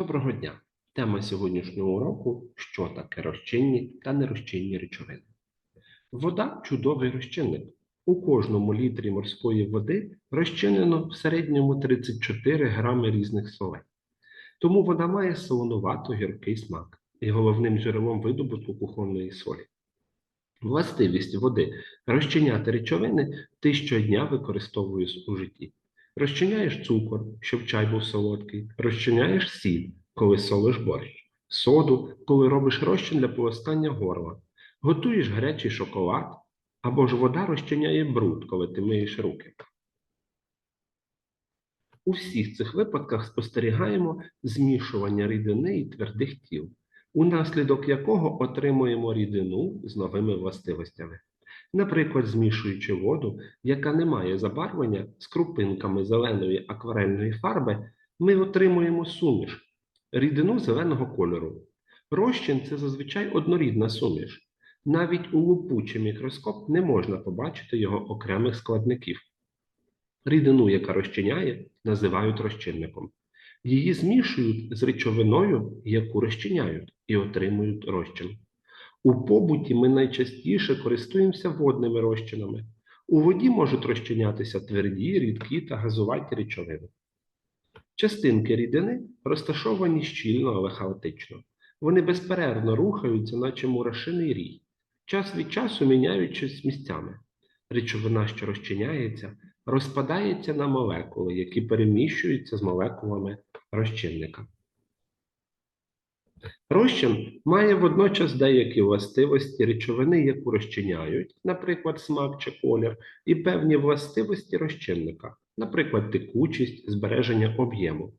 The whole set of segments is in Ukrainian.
Доброго дня! Тема сьогоднішнього уроку що таке розчинні та нерозчинні речовини. Вода чудовий розчинник. У кожному літрі морської води розчинено в середньому 34 грами різних солей. Тому вода має солонувато гіркий смак і головним джерелом видобутку кухонної солі. Властивість води розчиняти речовини ти щодня використовуєш у житті. Розчиняєш цукор, щоб чай був солодкий, розчиняєш сіль, коли солиш борщ, соду, коли робиш розчин для полоскання горла, готуєш гарячий шоколад, або ж вода розчиняє бруд, коли ти миєш руки. У всіх цих випадках спостерігаємо змішування рідини і твердих тіл, унаслідок якого отримуємо рідину з новими властивостями. Наприклад, змішуючи воду, яка не має забарвлення з крупинками зеленої акварельної фарби, ми отримуємо суміш, рідину зеленого кольору. Розчин це зазвичай однорідна суміш. Навіть у лупучий мікроскоп не можна побачити його окремих складників. Рідину, яка розчиняє, називають розчинником. Її змішують з речовиною, яку розчиняють, і отримують розчин. У побуті ми найчастіше користуємося водними розчинами. У воді можуть розчинятися тверді, рідкі та газуваті речовини. Частинки рідини розташовані щільно, але хаотично. Вони безперервно рухаються, наче мурашиний рій, час від часу міняючись місцями. Речовина, що розчиняється, розпадається на молекули, які переміщуються з молекулами розчинника. Розчин має водночас деякі властивості речовини, яку розчиняють, наприклад, смак чи колір, і певні властивості розчинника, наприклад, текучість, збереження об'єму.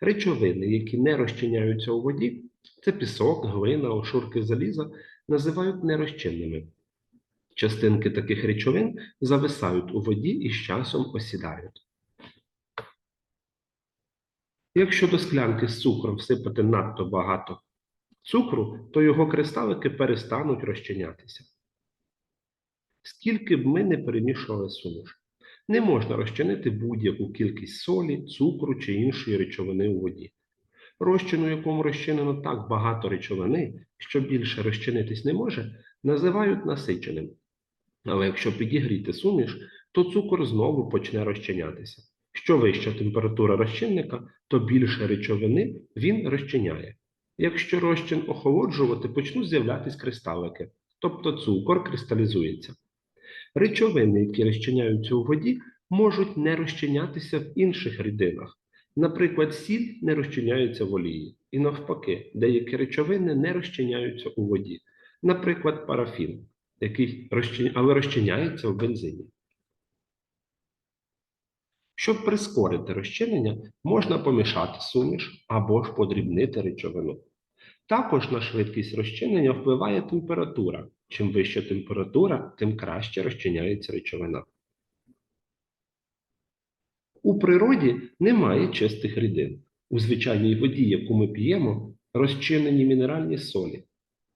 Речовини, які не розчиняються у воді, це пісок, глина, ошурки заліза, називають нерозчинними. Частинки таких речовин зависають у воді і з часом осідають. Якщо до склянки з цукром всипати надто багато цукру, то його кристалики перестануть розчинятися. Скільки б ми не перемішували суміш, не можна розчинити будь-яку кількість солі, цукру чи іншої речовини у воді. Розчин, у якому розчинено так багато речовини, що більше розчинитись не може, називають насиченим. Але якщо підігріти суміш, то цукор знову почне розчинятися. Що вища температура розчинника, то більше речовини він розчиняє. Якщо розчин охолоджувати, почнуть з'являтись кристалики, тобто цукор кристалізується. Речовини, які розчиняються у воді, можуть не розчинятися в інших рідинах. Наприклад, сіль не розчиняється в олії, і навпаки, деякі речовини не розчиняються у воді, наприклад, парафін, який розчин... але розчиняється в бензині. Щоб прискорити розчинення, можна помішати суміш або ж подрібнити речовину. Також на швидкість розчинення впливає температура. Чим вища температура, тим краще розчиняється речовина. У природі немає чистих рідин. У звичайній воді, яку ми п'ємо, розчинені мінеральні солі.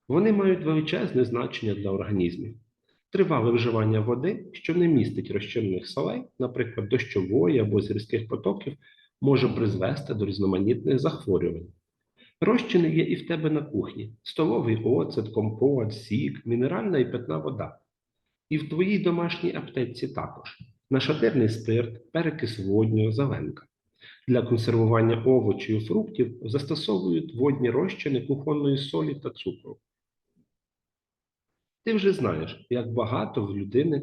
Вони мають величезне значення для організмів. Тривале вживання води, що не містить розчинених солей, наприклад, дощової або з гірських потоків, може призвести до різноманітних захворювань. Розчини є і в тебе на кухні: столовий оцет, компот, сік, мінеральна і питна вода. І в твоїй домашній аптеці також нашатирний спирт, перекис водню, зеленка. Для консервування овочів і фруктів застосовують водні розчини кухонної солі та цукру. Ти вже знаєш, як багато в людини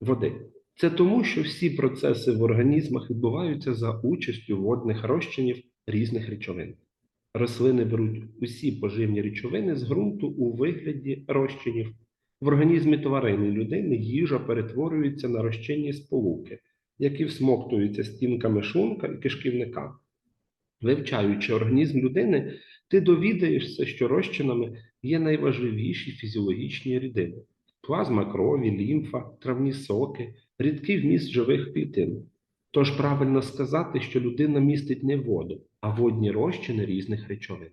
води. Це тому, що всі процеси в організмах відбуваються за участю водних розчинів різних речовин. Рослини беруть усі поживні речовини з ґрунту у вигляді розчинів. В організмі тварини людини їжа перетворюється на розчинні сполуки, які всмоктуються стінками шлунка і кишківника. Вивчаючи організм людини, ти довідаєшся, що розчинами є найважливіші фізіологічні рідини: плазма крові, лімфа, травні соки, рідкий вміст живих клітин. Тож правильно сказати, що людина містить не воду, а водні розчини різних речовин.